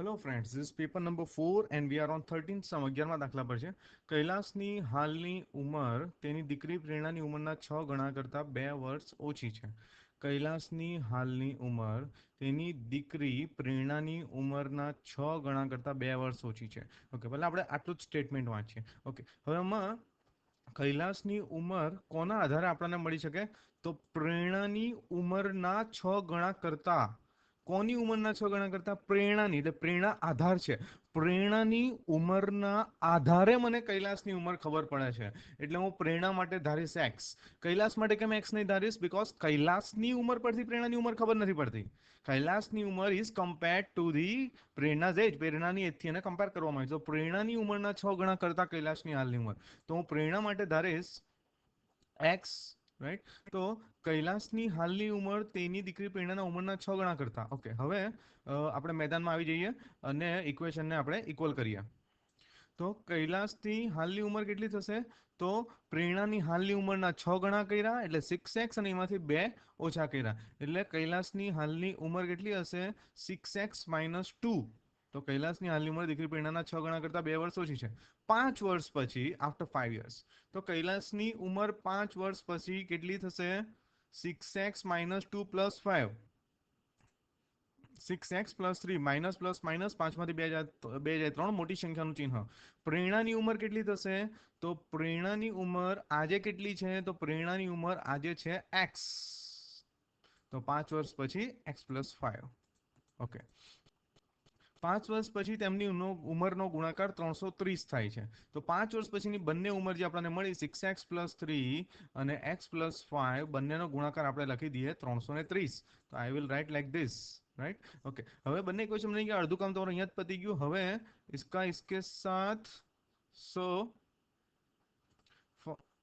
Hello friends this paper number four and we are on thirteen sum અગિયારમાં દાખલા પર છે. કૈલાસની હાલની ઉંમર, તેની દીકરી પ્રેરણાની ઉંમરના છ ગણા કરતાં બે વર્ષ ઓછી છે. કૈલાસની હાલની ઉંમર, તેની દીકરી પ્રેરણાની ઉંમરના છ ગણા કરતાં બે વર્ષ ઓછી છે. ઓકે ભલે આપણે આટલું જ સ્ટેટમેન્ટ વાંચીએ. ઓકે હવે આમાં કૈલાસની ઉંમર કોના આધારે આપણને મળી શકે? તો પ્રેરણાની ઉંમરના છ ગણા કરતાં કોની ઉંમરના છ ગણા કરતા? પ્રેરણાની. એટલે પ્રેરણા આધાર છે. પ્રેરણાની ઉંમરના આધારે મને કૈલાસની ઉંમર ખબર પડે છે. એટલે હું પ્રેરણા માટે ધારીશ એક્સ કૈલાસ માટે કેમ એક્સ નહીં ધારીશ? બિકોઝ કૈલાસની ઉંમર પરથી પ્રેરણાની ઉંમર ખબર નથી પડતી. કૈલાસની ઉંમર ઇઝ કમ્પેર ટુ ધી પ્રેરણા એજ પ્રેરણાની એજથી એને કમ્પેર કરવામાં આવે. તો પ્રેરણાની ઉંમરના છ ગણા કરતા કૈલાસની હાલની ઉંમર. તો હું પ્રેરણા માટે ધારીશ એક્સ રાઈટ તો કૈલાસની હાલની ઉંમર તેની દીકરી પ્રેરણાના ઉંમરના છ ગણા કરતા. ઓકે હવે આપણે મેદાનમાં આવી જઈએ અને ઇક્વેશનને આપણે ઇક્વલ કરીએ. તો કૈલાસની હાલની ઉંમર કેટલી થશે? તો પ્રેરણાની હાલની ઉંમરના છ ગણા કર્યા, એટલે સિક્સ એક્સ અને એમાંથી બે ઓછા કર્યા. એટલે કૈલાસની હાલની ઉંમર કેટલી હશે? સિક્સ એક્સ માઇનસ ટુ તો કૈલાસની હાલની ઉંમર દીકરી પ્રેરણાના છ ગણા કરતાં બે વર્ષ ઓછી છે. પાંચ વર્ષ પછી આફ્ટર ફાઈવ યર્સ તો કૈલાસની ઉંમર પાંચ વર્ષ પછી કેટલી થશે? Six x minus two plus five six x plus three minus plus minus પાંચમાંથી બે જાય ત્રણ, મોટી સંખ્યાનું ચિહ્ન. પ્રેરણાની ઉંમર કેટલી થશે? તો પ્રેરણાની ઉંમર આજે કેટલી છે? તો પ્રેરણાની ઉંમર આજે છે એક્સ તો પાંચ વર્ષ પછી એક્સ પ્લસ ફાઈવ ઓકે પાંચ વર્ષ પછી તેમની ઉંમરનો ગુણાકાર ત્રણસો ત્રીસ થાય છે. તો પાંચ વર્ષ પછીની બંને ઉંમર જે આપણને મળી સિક્સ એક્સ પ્લસ થ્રી અને એક્સ પ્લસ ફાઇવ બંનેનો ગુણાકાર આપણે લખી દઈએ ત્રણસો ને ત્રીસ. તો I will write like this right okay હવે બંને ક્વેશ્ચન નહીં કે અડધું કામ તમારું અહીંયા જ પતી ગયું. હવે ઇસકા ઇસકે સાથ સો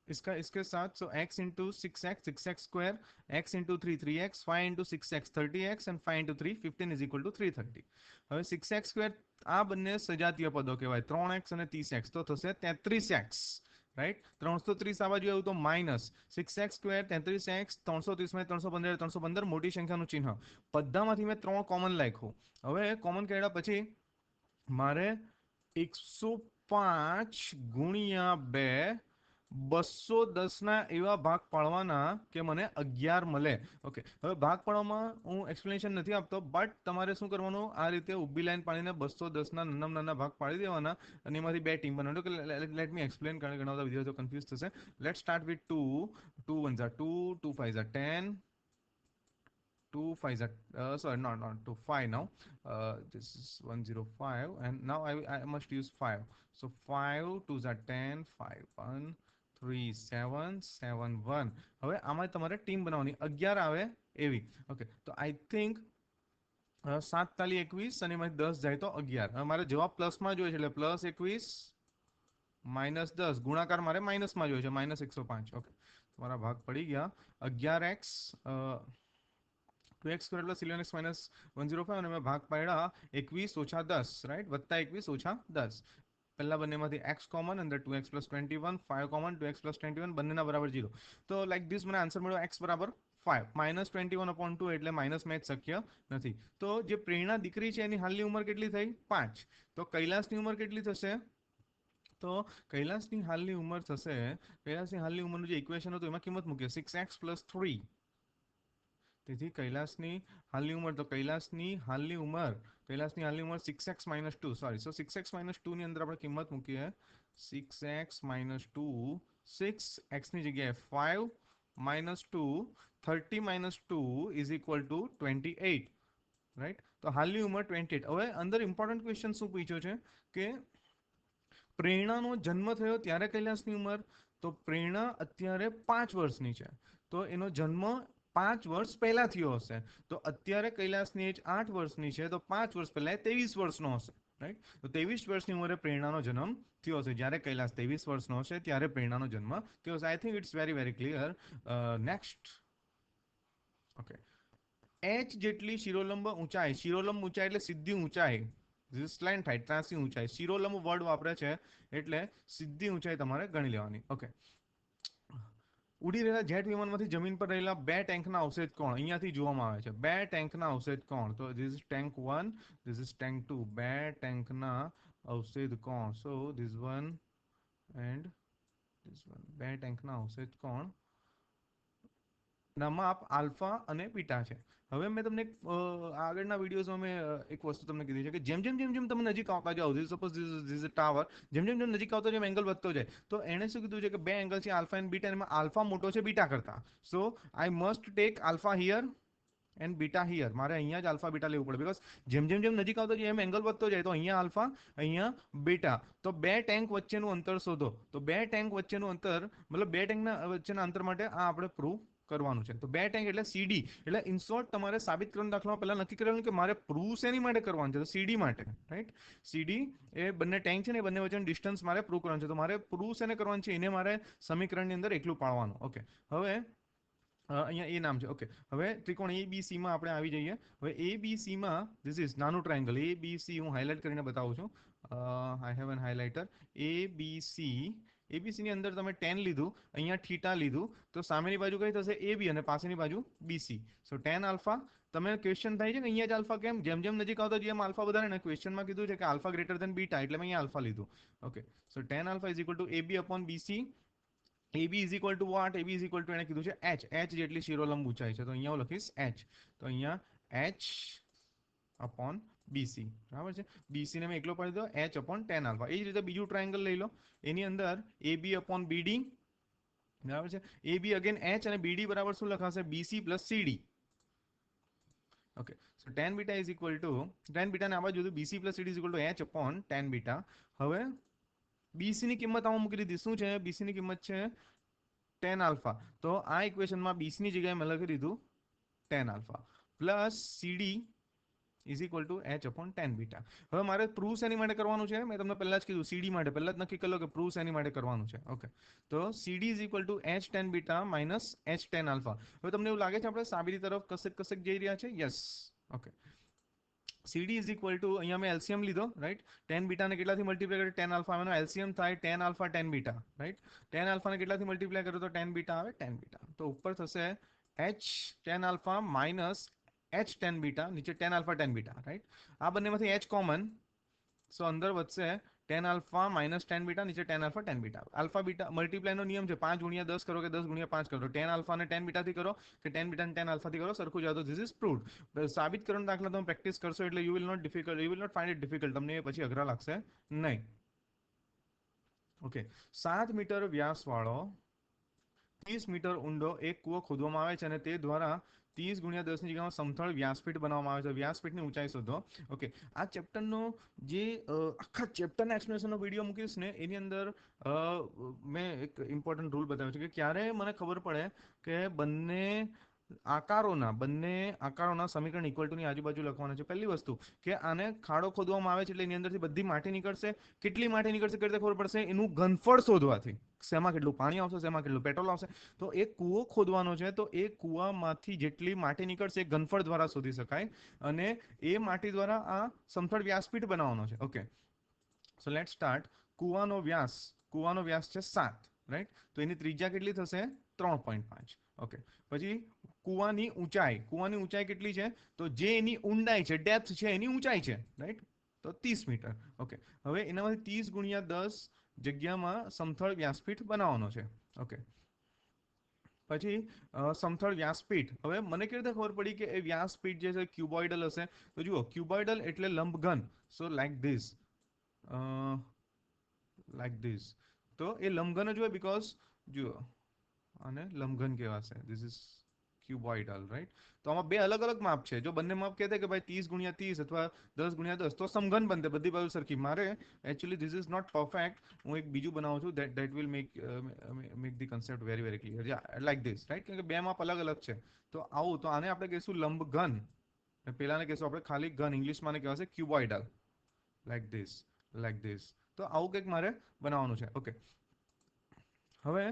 इसका इसके साथ so x into six x six x square x into three three x five into six x thirty x and five into three fifteen is equal to three thirty હવે સિક્સ એક્સ સ્ક્વેર આ બંને સજાતીય પદો કહેવાય ત્રણ x અને ત્રીસ x તો થશે તેત્રીસ એક્સ રાઈટ ત્રણસો ત્રીસ આ બાજુ આવ્યું તો માઇનસ સિક્સ એક્સ સ્ક્વેર તેત્રીસ એક્સ ત્રણસો ત્રીસમાં ત્રણસો પંદર ત્રણસો પંદર મોટી સંખ્યાનું ચિહ્ન બધામાંથી મેં ત્રણ કોમન લખ્યું હવે કોમન કર્યા પછી મારે એકસો પાંચ ગુણ્યા બે બસો દસના એવા ભાગ પાડવાના કે મને અગિયાર મળે. ઓકે હવે ભાગ પાડવામાં હું એક્સપ્લેનેશન નથી આપતો બટ તમારે શું કરવાનું? આ રીતે ઊભી લાઈન પાડીને બસો દસના નાના નાના ભાગ પાડી દેવાના અને એમાંથી બે ટીમ બનાવવાનું. કે લેટ મી એક્સપ્લેન કારણ ઘણા બધા વિદ્યાર્થીઓ કન્ફ્યુઝ થશે. Let start with two two one Jha two two five Jha ten two five are uh, sorry not not two five now. Uh, this is 105 and now I, I must use 5 so 5 twos are 10 5 1 three seven seven one હવે આમાં તમારે team બનાવવાની. અગિયાર આવે એવી. Okay તો I think સાત તાલી એકવીસ અને એમાંથી દસ જાય તો અગિયાર. મારે જવાબ પ્લસમાં જોઈએ છે. એટલે પ્લસ એકવીસ, માઇનસ દસ. ગુણાકાર મારે માઇનસમાં જોઈએ છે. માઇનસ એકસો પાંચ. ઓકે તમારા ભાગ પડી ગયા. અગિયાર x two x square plus eleven x minus one zero five અને મેં ભાગ પાડ્યા એકવીસ ઓછા દસ રાઈટ વત્તા એકવીસ ઓછા દસ. પહેલા બંનેમાંથી એક્સ કોમન અંદર two x plus twenty one five common two x plus twenty one બંનેના બરાબર જીરો તો લાઈક ધીસ મને આન્સર મળ્યો એક્સ બરાબર five minus twenty one upon two એટલે માઇનસ મેચ શક્ય નથી. તો જે પ્રેરણા દીકરી છે એની હાલની ઉંમર કેટલી થઈ? પાંચ. તો કૈલાસની ઉંમર કેટલી થશે? તો કૈલાસની હાલની ઉંમર થશે, કૈલાસની હાલની ઉંમરનું જે ઇક્વેશન હતું એમાં કિંમત મૂકીએ. સિક્સ એક્સ પ્લસ થ્રી તેથી કૈલાસની હાલની ઉંમર, તો કૈલાસની હાલની ઉંમર કૈલાસની હાલની ઉંમર six x minus two sorry so six x minus ટુની અંદર આપણે કિંમત મૂકીએ. Six x minus two six એક્સની જગ્યાએ five minus two thirty minus two is equal to twenty eight right તો હાલની ઉંમર ટ્વેન્ટી એટ હવે અંદર ઇમ્પોર્ટન્ટ ક્વેશ્ચન શું પૂછ્યો છે? કે પ્રેરણાનો જન્મ થયો ત્યારે કૈલાસની ઉંમર? તો પ્રેરણા અત્યારે પાંચ વર્ષની છે. તો એનો જન્મ પાંચ વર્ષ પહેલા થયો હશે. તો અત્યારે કૈલાસની એજ આઠ વર્ષની છે, તો પાંચ વર્ષ પહેલા ત્રેવીસ વર્ષનો હશે રાઈટ તો ત્રેવીસ વર્ષની ઉંમરે પ્રેરણાનો જન્મ થયો હશે. જ્યારે કૈલાસ ત્રેવીસ વર્ષનો હશે, ત્યારે પ્રેરણાનો જન્મ થયો હશે. I think it's very very clear next okay H જેટલી શિરોલંબ ઊંચાઈ શિરોલંબ ઊંચાઈ એટલે સીધી ઊંચાઈ. સ્લેન્ટ થાય ત્રાસી ઊંચાઈ. શિરોલંબ વર્ડ વાપરે છે, એટલે સીધી ઊંચાઈ તમારે ગણી લેવાની. ઓકે ઉડી રહેલા જેટ વિમાનમાંથી જમીન પર રહેલા બે ટેન્કના અવશેષ કોણ? અહીંયાથી જોવામાં આવે છે. બે ટેન્કના અવશેષ કોણ? તો this is tank one this is tank two બે ટેન્કના અવશેષ કોણ? So this one and this one બે ટેન્કના અવશેષ કોણ? ના માપ આલ્ફા અને બીટા છે. હવે મેં તમને એક, આગળના વિડીયોઝમાં મેં એક વસ્તુ તમને કીધી છે કે જેમ જેમ જેમ જેમ તમે નજીક આવતા જાઓ સપોઝ ધીસ ઇઝ ટાવર જેમ જેમ જેમ નજીક આવતો જેમ એંગલ વધતો જાય. તો એણે શું કીધું છે કે બે એંગલ છે આલ્ફા એન્ડ બીટા એમાં આલ્ફા મોટો છે બીટા કરતા. So I must take alpha here and beta here મારે અહીંયા જ આલ્ફા બીટા લેવું પડે. બિકોઝ જેમ જેમ જેમ નજીક આવતો જાય એમ એંગલ વધતો જાય. તો અહીંયા આલ્ફા અહીંયા બીટા. તો બે ટેન્ક વચ્ચેનું અંતર શોધો. તો બે ટેન્ક વચ્ચેનું અંતર મતલબ બે ટેન્કના વચ્ચેના અંતર માટે આ આપણે પ્રૂવ કરવાનું છે. તો બે ટેન્ક એટલે સીડી એટલે ઇન શોર્ટ તમારે સાબિત કરવાનું, દાખલામાં પહેલા નક્કી કરવાનું કે મારે પ્રૂવ શેની માટે કરવાનું છે? તો સીડી માટે રાઈટ સીડી એ બંને ટેન્ક છે ને બંને વચ્ચેનું ડિસ્ટન્સ મારે પ્રૂવ કરવાનું છે. તો મારે પ્રૂવ શેને કરવાનું છે? એને મારે સમીકરણની અંદર એકલું પાડવાનું. ઓકે હવે અહીંયા એ નામ છે. ઓકે હવે ત્રિકોણ એ બી સીમાં આપણે આવી જઈએ. હવે એ બી સીમાં ધીસ ઇઝ નાનું ટ્રાયંગલ એ બી સી હું હાઇલાઇટ કરીને બતાવું છું. I have an highlighter A B C ABC ની અંદર તમે ટેન લીધું, અહીંયા થીટા લીધું, તો સામેની બાજુ કઈ થશે? એ બી અને પાછળની બાજુ બીસી સો ટેન આલ્ફા તમે ક્વેશ્ચન થાય છે કે અહીંયા જ આલ્ફા કેમ? જેમ જેમ નજીક આવતો જેમ આલ્ફા વધારે ને ક્વેશ્ચનમાં કીધું છે કે આલ્ફા ગ્રેટર દેન બીટા એટલે મેં અહીંયા આલ્ફા લીધું. Okay so tan alpha is equal to A B upon BC A B is equal to what A B is equal to એને કીધું છે એચ એચ જેટલી શિરોલંબ ઊંચાઈ છે. તો અહીંયા હું લખીશ એચ તો અહીંયા એચ અપોન બીસી બરાબર છે? બીસી ને મેં એકલો પાડી દો એચ અપોન ટેન આલ્ફા એ જ રીતે બીજું ટ્રાયંગલ લઈ લો. એની અંદર એ બી અપોન બીડી બરાબર છે? એ બી અગેન એચ અને બીડી બરાબર શું લખાશે? BC plus CD okay so tan beta is equal to tan બીટાને આ બાજુ BC plus CD is equal to H upon tan beta હવે બીસીની કિંમત આમાં મૂકી દીધી. શું છે? બીસીની કિંમત છે ટેન આલ્ફા તો આ ઇક્વેશનમાં બીસીની જગ્યાએ મેં લખી દીધું tan alpha plus CD is equal to H upon tan beta હવે મારે પ્રૂવ શેની માટે કરવાનું છે. મેં તમને પહેલા જ કીધું સીડી માટે. પહેલા જ નક્કી કરો કે પ્રૂવ શેની માટે કરવાનું છે. ઓકે તો CD is equal to H tan beta minus H tan alpha હવે તમને એવું લાગે છે આપણે સાબિતી તરફ કસેક કસેક જઈ રહ્યા છે? Yes okay CD is equal to અહીંયા મેં એલસીએમ લીધો રાઈટ ટેન બીટાને કેટલાથી મલ્ટીપ્લાય કર્યો? ટેન આલ્ફા એનો એલસીએમ થાય tan alpha tan beta right tan આલ્ફાને કેટલાથી મલ્ટીપ્લાય કર્યો તો ટેન બીટા આવે ટેન બીટા તો ઉપર થશે H tan alpha minus H tan beta નીચે tan alpha tan beta right આ બંનેમાંથી એચ કોમન સો અંદર વધશે tan alpha minus tan beta નીચે tan alpha tan beta alpha beta મલ્ટીપ્લાયનો નિયમ છે, પાંચ ગુણ્યા દસ કરો કે દસ ગુણ્યા પાંચ કરો. ટેન આલ્ફા અને ટેન બીટાથી કરો કે ટેન બીટા ટેન આલ્ફાથી કરો, સરખું જાવ તો ધીસ ઇઝ પ્રૂવડ સાબિત કરવાનો દાખલા તમે પ્રેક્ટિસ કરશો એટલે you will not difficult you will not find it difficult તમને એ પછી અઘરા લાગશે નહીં. ઓકે સાત મીટર વ્યાસવાળો, ત્રીસ મીટર ઊંડો એક કૂવો ખોદવામાં આવે છે અને તે દ્વારા ત્રીસ ગુણ્યા દસની જગ્યામાં સમથળ વ્યાસપીઠ બનાવવામાં આવે છે. વ્યાસપીઠની ઊંચાઈ શોધો. ઓકે આ ચેપ્ટરનો જે આખા ચેપ્ટરના એક્સપ્લેનેશનનો વીડિયો મૂકીશ ને, એની અંદર મેં એક ઇમ્પોર્ટન્ટ રૂલ બતાવ્યો છે કે ક્યારે મને ખબર પડે કે બંને આકારોના બંને આકારોના સમીકરણ ઇક્વલ ટુની આજુબાજુ લખવાના છે. પહેલી વસ્તુ, કે આને ખાડો ખોદવામાં આવે છે એટલે એની અંદરથી બધી માટી નીકળશે. કેટલી માટી નીકળશે કઈ રીતે ખબર પડશે? એનું ઘનફળ શોધવાથી. શેમાં કેટલું પાણી આવશે, શેમાં કેટલું પેટ્રોલ આવશે? તો એક કૂવો ખોદવાનો છે, તો એ કૂવામાંથી જેટલી માટી નીકળશે એ ગનફળ દ્વારા શોધી શકાય અને એ માટી દ્વારા આ સમથળ વ્યાસપીઠ બનાવવાનો છે. ઓકે સો લેટ સ્ટાર્ટ કૂવાનો વ્યાસ કૂવાનો વ્યાસ છે સાત રાઈટ તો એની ત્રિજ્યા કેટલી થશે? ત્રણ પોઈન્ટ પાંચ. ઓકે પછી કૂવાની ઊંચાઈ કૂવાની ઊંચાઈ કેટલી છે? તો જે એની ઊંડાઈ છે ડેપ્થ છે, એની ઊંચાઈ છે રાઈટ તો ત્રીસ મીટર. ઓકે હવે એનામાંથી ત્રીસ ગુણ્યા દસ જગ્યામાં સમથળ વ્યાસપીઠ બનાવવાનો છે. ઓકે પછી સમથળ વ્યાસપીઠ. હવે મને કેવી રીતે ખબર પડી કે એ વ્યાસપીઠ જે છે, ક્યુબોઇડલ હશે? તો જુઓ, ક્યુબોઇડલ એટલે લંબઘન. So like this like this તો એ લંબઘન જ હોય બીકોઝ જુઓ. અને લંબઘન કહેવાશે. ધીસ ઇઝ ક્યુબોઇડલ રાઈટ તો આમાં બે અલગ અલગ માપ છે જો બંને માપ કહેતા કે ભાઈ ત્રીસ ગુણ્યા ત્રીસ અથવા દસ ગુણ્યા દસ તો સમઘન બનતે બધી બાજુ સરખી મારે actually this is not perfect હું એક બીજું બનાવું છું that that will make make the concept very very clear like this right કેમ કે બે માપ અલગ અલગ છે તો આવું તો આને આપણે કહીશું લંબઘન પેલાને કહીશું આપણે ખાલી ઘન ઇંગ્લિશમાં કહેવાશે cuboidal like this like this તો આવું કંઈક મારે બનાવવાનું છે ઓકે હવે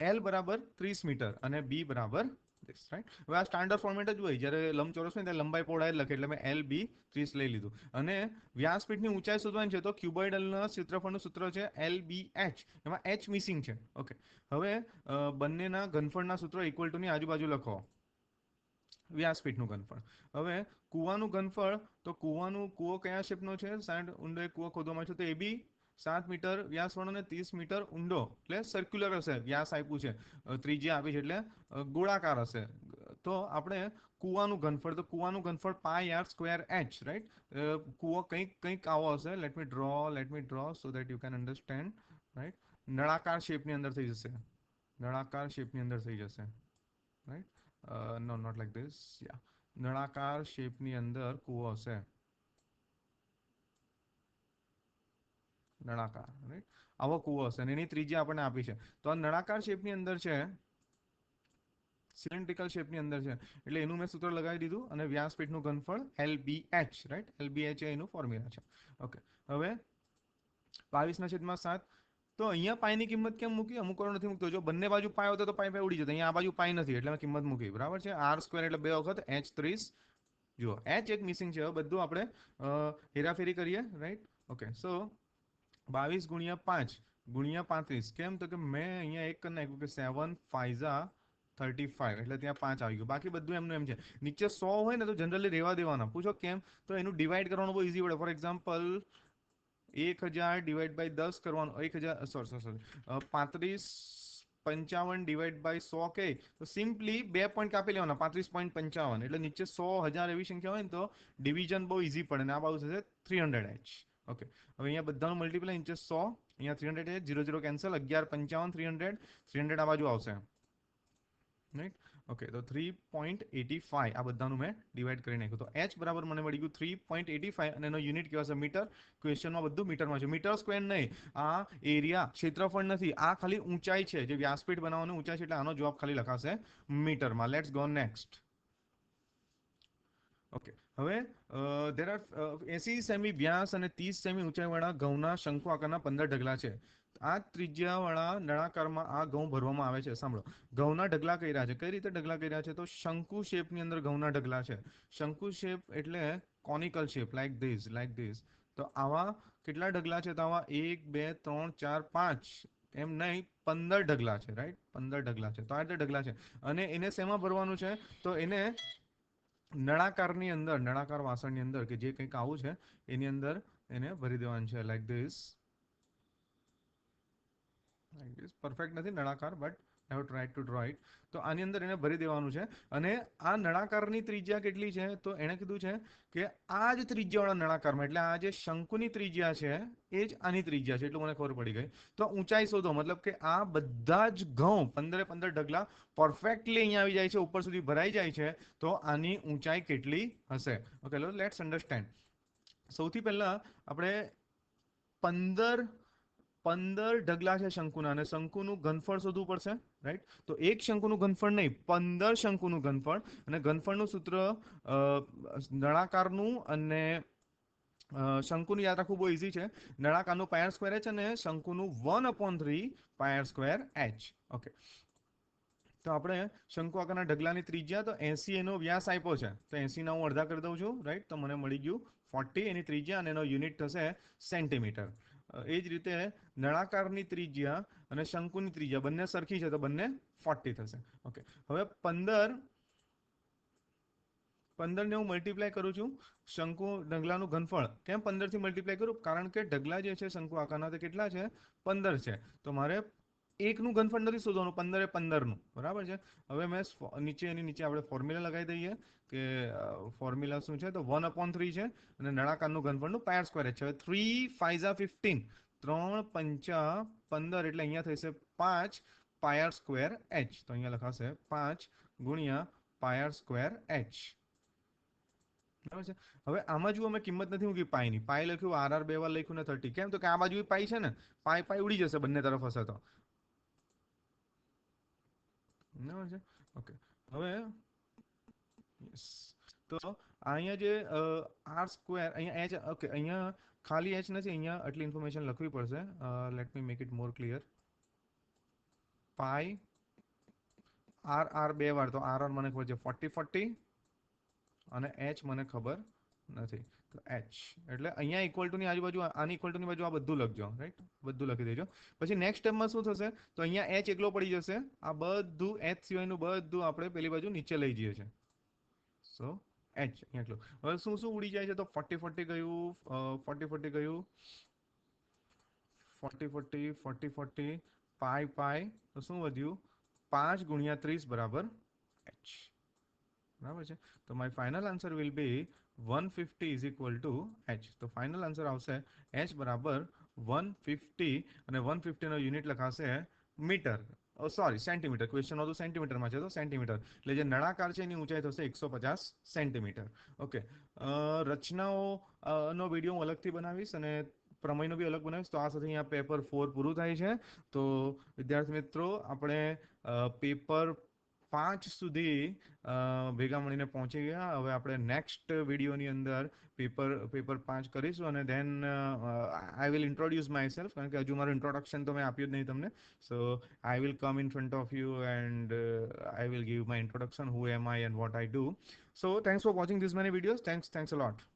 એલ બરાબર ત્રીસ મીટર અને બી બરાબર this right? હવે આ સ્ટાન્ડર્ડ ફોર્મેટ જ હોય. જ્યારે લંબચોરસ હોય ત્યારે લંબાઈ પહોળાઈ લખે. એટલે મેં એલ બી ત્રીસ લઈ લીધું. અને વ્યાસપીઠની ઊંચાઈ શોધવાની છે તો ક્યુબોઇડલના ક્ષેત્રફળનું સૂત્ર છે એલ બી એચ એમાં એચ મિસિંગ છે. ઓકે હવે બંનેના ઘનફળના સૂત્રો ઇક્વલ ટુની આજુબાજુ લખો. વ્યાસપીઠનું ઘનફળ. હવે, કૂવાનું ઘનફળ, તો કૂવાનું કૂવો કયા શેપનો છે? સાઠ ઊંડો કૂવો ખોદવામાં છે તો એ બી સાત મીટર વ્યાસવાળો અને ત્રીસ મીટર ઊંડો, એટલે સર્ક્યુલર હશે, વ્યાસ આપ્યું છે. ત્રીજી આપી છે એટલે ગોળાકાર હશે. તો આપણે કૂવાનું ઘનફળ, તો કૂવાનું ઘનફળ pi r square H right કૂવો કંઈક કંઈક આવો હશે. Let me draw let me draw so that you can understand right નળાકાર શેપની અંદર થઈ જશે. નળાકાર શેપની અંદર થઈ જશે right no not like this યા નળાકાર શેપની અંદર કૂવો હશે. નળાકાર રાઈટ આવો કૂવો હશે અને એની ત્રિજ્યા આપણને આપી છે. તો આ નળાકાર શેપની અંદર છે સિલિન્ડ્રિકલ શેપની અંદર છે. એટલે એનું મેં સૂત્ર લગાવી દીધું અને વ્યાસપીઠનું ઘનફળ L B H right L B H એનું ફોર્મ્યુલા છે. ઓકે હવે બાવીસના છેદમાં સાત. તો અહીંયા પાયની કિંમત કેમ મૂકી? અમુક વાર નથી મૂકતો. જો બંને બાજુ પાય હોતો તો પાય પાય ઉડી જતો. અહીંયા આ બાજુ પાય નથી, એટલે મેં કિંમત મૂકી. બરાબર છે? આર સ્ક્વેર એટલે બે વખત એચ ત્રીસ. જુઓ, એચ એક મિસિંગ છે. બધું આપણે હેરાફેરી કરીએ રાઈટ ઓકે સો બાવીસ ગુણ્યા પાંચ, ગુણ્યા પાંત્રીસ. કેમ તો કે મેં અહીંયા એક નાખ્યું કે સેવન ફાઇઝા થર્ટી ફાઈવ એટલે ત્યાં પાંચ આવી ગયું. બાકી બધું એમનું એમ છે. નીચે સો હોય ને તો જનરલી રહેવા દેવાના. પૂછો કેમ? તો એનું ડિવાઈડ કરવાનું બહુ ઇઝી પડે. ફોર એક્ઝામ્પલ એક હજાર ડિવાઈડ બાય દસ કરવાનું. એક હજાર સોરી સોરી સોરી પાંત્રીસ પંચાવન ડિવાઈડ બાય સો કે? તો સિમ્પલી બે પોઈન્ટ કાપી લેવાના. પાંત્રીસ પોઈન્ટ પંચાવન. એટલે નીચે સો હજાર એવી સંખ્યા હોય ને તો ડિવિઝન બહુ ઇઝી પડે ને આ બાજુ થશે થ્રી હંડ્રેડ એચ ઓકે હવે અહીંયા બધાનું મલ્ટીપ્લાય નીચે સો, અહીંયા three hundred H zero zero cancel અગિયાર પંચાવન થ્રી હંડ્રેડ થ્રી હંડ્રેડ આ બાજુ આવશે. રાઈટ ઓકે તો થ્રી પોઈન્ટ એટી ફાઈવ આ બધાનું મેં ડિવાઈડ કરી નાખ્યું. તો એચ બરાબર મને મળી ગયું થ્રી પોઈન્ટ એટી ફાઈવ અને એનો યુનિટ કેવા છે મીટર. ક્વેશ્ચનમાં બધું મીટરમાં છે. મીટર સ્ક્વેર નહીં. આ એરિયા ક્ષેત્રફળ નથી. આ ખાલી ઊંચાઈ છે. જે વ્યાસપીઠ બનાવવાની ઊંચાઈ છે, એટલે આનો જવાબ ખાલી લખાશે મીટરમાં. લેટ્સ ગો નેક્સ્ટ ઓકે હવે દેર આર એસી સેમી વ્યાસ અને ત્રીસ સેમી ઊંચાઈવાળા ઘઉંના શંકુ આકારના પંદર ઢગલા છે. આ ત્રિજ્યાવાળા નળાકારમાં આ ઘઉં ભરવામાં આવે છે. સાંભળો. ઘઉંના ઢગલા કર્યા છે. કઈ રીતે ઢગલા કર્યા છે? તો શંકુ શેપની અંદર ઘઉંના ઢગલા છે. શંકુ શેપ એટલે conical shape like this like this તો આવા કેટલા ઢગલા છે? તો આવા એક, બે, ત્રણ, ચાર, પાંચ. એમ નહીં, પંદર ઢગલા છે રાઈટ પંદર ઢગલા છે. તો આ રીતે ઢગલા છે. અને એને શેમાં ભરવાનું છે? તો એને નળાકારની અંદર, નળાકાર વાસણની અંદર કે જે કંઈક આવું છે, એની અંદર એને ભરી દેવાનું છે like this like this perfect નથી નળાકાર but I have tried to draw it તો આની અંદર એને ભરી દેવાનું છે. અને આ નળાકારની ત્રિજ્યા કેટલી છે? તો એણે કીધું છે કે આ જ ત્રિજ્યાવાળા નળાકારમાં, એટલે આ જે શંકુની ત્રિજ્યા છે, એ જ આની ત્રિજ્યા છે, એટલું મને ખબર પડી ગઈ. તો ઊંચાઈ શોધો, મતલબ કે આ બધા જ ઘઉં પંદરે પંદર ઢગલા પરફેક્ટલી અહીંયા આવી જાય છે, ઉપર સુધી ભરાઈ જાય છે, તો આની ઊંચાઈ કેટલી હશે? ઓકે લેટ્સ અન્ડરસ્ટેન્ડ સૌથી પહેલા આપણે પંદર પંદર ઢગલા છે શંકુના અને શંકુનું ઘનફળ શોધવું પડશે રાઈટ તો એક શંકુનું ઘનફળ નહીં, પંદર શંકુનું ઘનફળ અને ઘનફળનું સૂત્ર નળાકારનું અને શંકુનું યાદ રાખવું બહુ ઇઝી છે. નળાકારનું પાયર સ્ક્વેર એચ અને શંકુનું one upon three pi r square H okay તો આપણે શંકુ આકારના ઢગલાની ત્રિજ્યા, તો એસી એનો વ્યાસ આપ્યો છે. તો એસીના હું અડધા કરી દઉં છું રાઈટ તો મને મળી ગયું ફોર્ટી એની ત્રિજ્યા અને એનો યુનિટ થશે સેન્ટીમીટર એ જ રીતે નળાકારની ત્રિજ્યા અને શંકુની ત્રિજ્યા બંને સરખી છે તો બંને ફોર્ટી થશે. ઓકે. હવે પંદર પંદર ને હું મલ્ટીપ્લાય કરું છું. શંકુ ઢગલાનું ઘનફળ કેમ પંદરથી મલ્ટીપ્લાય કરું? કારણ કે ઢગલા જે છે, શંકુ આકારના તે કેટલા છે? પંદર છે. તો મારે એકનું ઘનફળ નથી શોધવાનું, પંદરે પંદરનું. બરાબર છે? હવે મેં નીચે એની નીચે આપણે ફોર્મ્યુલા લગાવી દઈએ કે ફોર્મ્યુલા શું છે? તો વન અપોન થ્રી છે અને નળાકારનું ઘનફળનું પાયર સ્ક્વેર છે. હવે થ્રી ફાઇઝા ફિફ્ટીન ત્રણ, પંચા, પંદર એટલે અહીંયા થશે પાંચ પાયર સ્ક્વેર એચ તો અહીંયા લખાશે પાંચ ગુણ્યા પાયર સ્ક્વેર એચ બરાબર છે? હવે આમાં જુઓ, મેં કિંમત નથી મૂકી પાયની. પાય લખ્યું આર આર બે વાર લખ્યું ને થર્ટી કેમ? તો કે આ બાજુ પાઈ છે ને? પાય પાય ઉડી જશે બંને તરફ હશે તો. બરાબર છે ઓકે હવે યસ તો અહીંયા જે આર સ્ક્વેર અહીંયા એચ ઓકે અહીંયા ખાલી એચ નથી અહીંયા આટલી ઇન્ફોર્મેશન લખવી પડશે let me make it more clear pi r r બે વાર તો આર આર મને ખબર છે ફોર્ટી ફોર્ટી અને એચ મને ખબર નથી તો એચ એટલે અહીંયા ઇક્વલ ટુની આજુબાજુ આની ઇક્વલ ટુની બાજુ આ બધું લખજો રાઈટ બધું લખી દેજો. પછી નેક્સ્ટ સ્ટેપમાં શું થશે? તો અહીંયા એચ એકલો પડી જશે. આ બધું એચ સિવાયનું બધું આપણે પેલી બાજુ નીચે લઈ જઈએ છીએ. સો એચ એકલો. હવે શું શું ઉડી જાય છે? તો ફોર્ટી ફોર્ટી ગયું ફોર્ટી ફોર્ટી ગયું. Forty forty forty forty pi pi તો શું વધ્યું? પાંચ ગુણ્યા ત્રીસ બરાબર એચ બરાબર છે? તો my final answer will be one fifty is equal to H તો ફાઇનલ આન્સર આવશે એચ બરાબર વન ફિફ્ટી અને વન ફિફ્ટીનો યુનિટ લખાશે મીટર. સોરી સેન્ટીમીટર ક્વેશ્ચન હતું સેન્ટીમીટરમાં છે, તો સેન્ટીમીટર એટલે જે નળાકાર છે એની ઊંચાઈ થશે એકસો પચાસ સેન્ટીમીટર ઓકે રચનાઓ નો વીડિયો હું અલગથી બનાવીશ અને પ્રમેયનો બી અલગ બનાવીશ. તો આ સાથે અહીંયા પેપર ફોર પૂરું થાય છે. તો વિદ્યાર્થી મિત્રો, આપણે પેપર પાંચ સુધી ભેગા મળીને પહોંચી ગયા. હવે આપણે નેક્સ્ટ વિડીયોની અંદર પેપર પેપર પાંચ કરીશું અને then I will introduce myself કારણ કે હજુ મારું ઇન્ટ્રોડક્શન તો મેં આપ્યું જ નહીં તમને. So I will come in front of you and I will give my introduction who am I and what I do so thanks for watching this many videos thanks thanks a lot